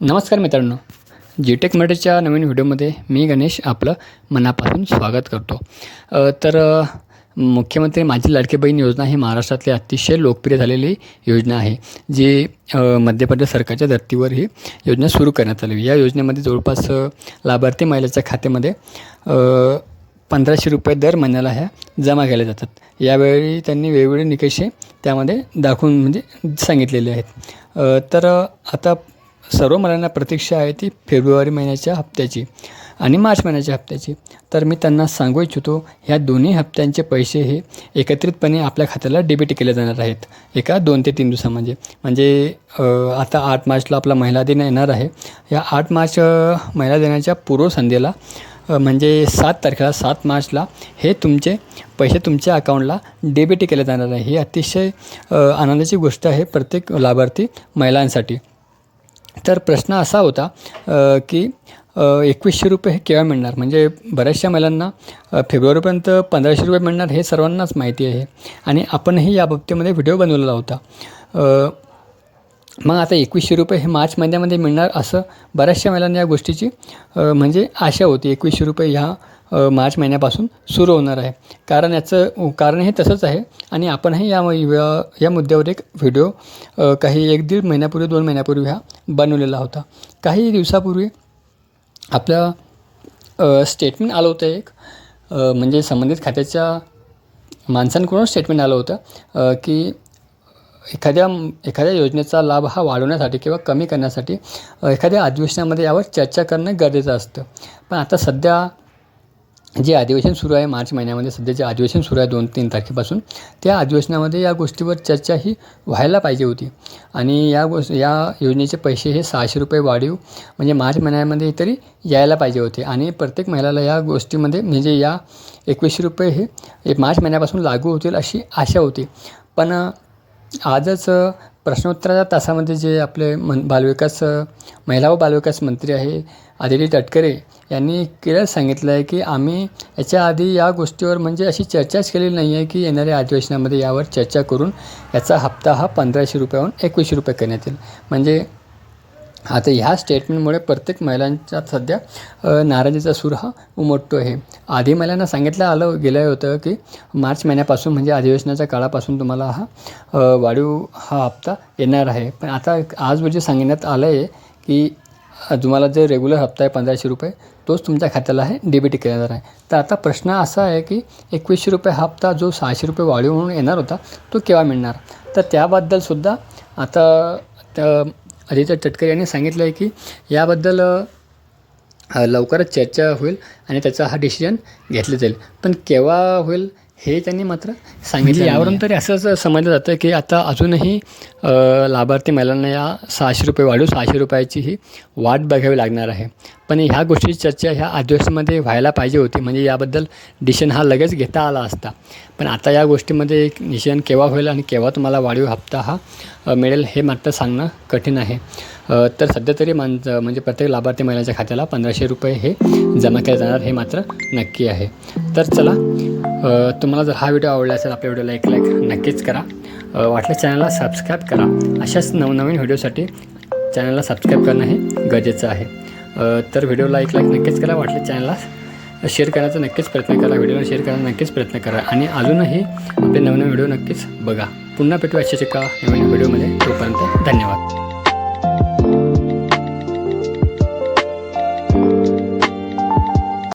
नमस्कार मित्रांनो. जी टेक मराठीच्या नवीन व्हिडिओमध्ये मी गणेश आपलं मनापासून स्वागत करतो. तर मुख्यमंत्री माझी लाडकी बहीण योजना ही महाराष्ट्रातली अतिशय लोकप्रिय झालेली योजना आहे जी मध्य प्रदेश सरकारच्या धर्तीवर ही योजना सुरू करण्यात आली. या योजनेमध्ये जवळपास लाभार्थी महिलेच्या खात्यामध्ये पंधराशे रुपये दर महिन्याला ह्या जमा केल्या जातात. यावेळी त्यांनी वेगवेगळे निकषे त्यामध्ये दाखवून म्हणजे सांगितलेले आहेत. तर आता सर्व मुलांना प्रतीक्षा आहे ती फेब्रुवारी महिन्याच्या हप्त्याची आणि मार्च महिन्याच्या हप्त्याची. तर मी त्यांना सांगू इच्छितो ह्या दोन्ही हप्त्यांचे पैसे हे एकत्रितपणे आपल्या खात्याला डेबिट केले जाणार आहेत. एका दोन ते तीन दिवसामध्ये. म्हणजे आता आठ मार्चला आपला महिला दिन येणार आहे. या आठ मार्च महिला दिनाच्या पूर्वसंध्येला म्हणजे सात तारखेला सात मार्चला हे तुमचे पैसे तुमच्या अकाउंटला डेबिट केले जाणार आहे. ही अतिशय आनंदाची गोष्ट आहे प्रत्येक लाभार्थी महिलांसाठी. तर प्रश्न असा होता की एकवीसशे रुपये हे केव्हा मिळणार. म्हणजे बऱ्याचशा महिलांना फेब्रुवारीपर्यंत पंधराशे रुपये मिळणार हे सर्वांनाच माहिती आहे. आणि आपणही या बाबतीमध्ये व्हिडिओ बनवलेला होता. मग आता एकवीसशे रुपये हे मार्च महिन्यामध्ये मिळणार असं बऱ्याचशा महिलांना या गोष्टीची म्हणजे आशा होती. एकवीसशे रुपये ह्या मार्च महिन्यापासून सुरू होणार आहे. कारण याचं कारण हे तसंच आहे आणि आपणही या या- मुद्द्यावर एक व्हिडिओ काही एक दीड महिन्यापूर्वी दोन महिन्यापूर्वी हा बनवलेला होता. काही दिवसापूर्वी आपल्या स्टेटमेंट आलं होतं एक म्हणजे संबंधित खात्याच्या माणसांकडून स्टेटमेंट आलं होतं की एखाद्या एखाद्या योजनेचा लाभ हा वाढवण्यासाठी किंवा कमी करण्यासाठी एखाद्या अधिवेशनामध्ये यावर चर्चा करणं गरजेचं असतं. पण आता सध्या जे अधिवेशन सुरू आहे मार्च महिन्यामध्ये सध्या जे अधिवेशन सुरू आहे दोन तीन तारखेपासून त्या अधिवेशनामध्ये या गोष्टीवर चर्चा ही व्हायला पाहिजे होती. आणि या गोष्ट या योजनेचे पैसे हे सहाशे रुपये वाढीव म्हणजे मार्च महिन्यामध्ये तरी यायला पाहिजे होते. आणि प्रत्येक महिलाला या गोष्टीमध्ये म्हणजे या एकवीसशे रुपये हे एक मार्च महिन्यापासून लागू होतील अशी आशा होती. पण आजच प्रश्नोत्तराच्या तासामध्ये जे आपले मन बालविकास महिला व बालविकास मंत्री आहे आदिती तटकरे यांनी केलं सांगितलं आहे की आम्ही याच्या आधी या गोष्टीवर म्हणजे अशी चर्चाच केलेली नाही आहे की येणाऱ्या अधिवेशनामध्ये यावर चर्चा करून याचा हप्ता हा पंधराशे रुपयाहून एकवीसशे रुपये करण्यात येईल. म्हणजे आता ह्या स्टेटमेंटमुळे प्रत्येक महिलांच्या सध्या नाराजीचा सूर हा उमटतो आहे आधी महिलांना सांगितलं आलं गेलं होतं की मार्च महिन्यापासून म्हणजे अधिवेशनाच्या काळापासून तुम्हाला हा वाढीव हा हप्ता येणार आहे. पण आता आज रोजी सांगण्यात आलं आहे की तुम्हाला जे रेग्युलर हप्ता आहे पंधराशे रुपये तोच तुमच्या खात्याला आहे डेबिट केला जाणार आहे. तर आता प्रश्न असा आहे की एकवीसशे रुपये हप्ता जो सहाशे रुपये वाढीव म्हणून येणार होता तो केव्हा मिळणार? तर त्याबद्दलसुद्धा आता त्या आदित्य तटकरे यांनी सांगितलं आहे की याबद्दल लवकरच चर्चा होईल आणि त्याचा हा डिसिजन घेतला जाईल. पण केव्हा होईल हे त्यांनी मात्र सांगितलं यावरून तरी असंच समजलं जातं की आता अजूनही लाभार्थी महिलांना या सहाशे रुपये वाढू सहाशे रुपयाची ही वाट बघावी लागणार आहे. पण ह्या गोष्टीची चर्चा ह्या अधिवेशनामध्ये व्हायला पाहिजे होती. म्हणजे याबद्दल डिसिजन हा लगेच घेता आला असता. पण आता या गोष्टीमध्ये एक डिसिजन केव्हा होईल आणि केव्हा तुम्हाला वाढीव हप्ता हा मिळेल हे मात्र सांगणं कठीण आहे. तर सध्या तरी मान म्हणजे प्रत्येक लाभार्थी महिलाच्या खात्याला पंधराशे रुपये हे जमा केले जाणार हे मात्र नक्की आहे. तर चला तुम्हाला जर हा व्हिडिओ आवडला असेल आपल्या व्हिडिओला एक लाईक नक्कीच करा. अ, वाटल्यास चॅनलला सबस्क्राईब करा. अशाच नवनवीन व्हिडिओसाठी चॅनलला सबस्क्राईब करणं हे गरजेचं आहे. तर व्हिडिओला एक लाईक नक्कीच करा. वाटलं चॅनलला शेअर करण्याचा नक्कीच प्रयत्न करा. व्हिडिओला शेअर करायचा नक्कीच प्रयत्न करा. आणि अजूनही आपले नवनवीन व्हिडिओ नक्कीच बघा. पुन्हा भेटू अशाच एका नवीन व्हिडिओमध्ये. तोपर्यंत धन्यवाद.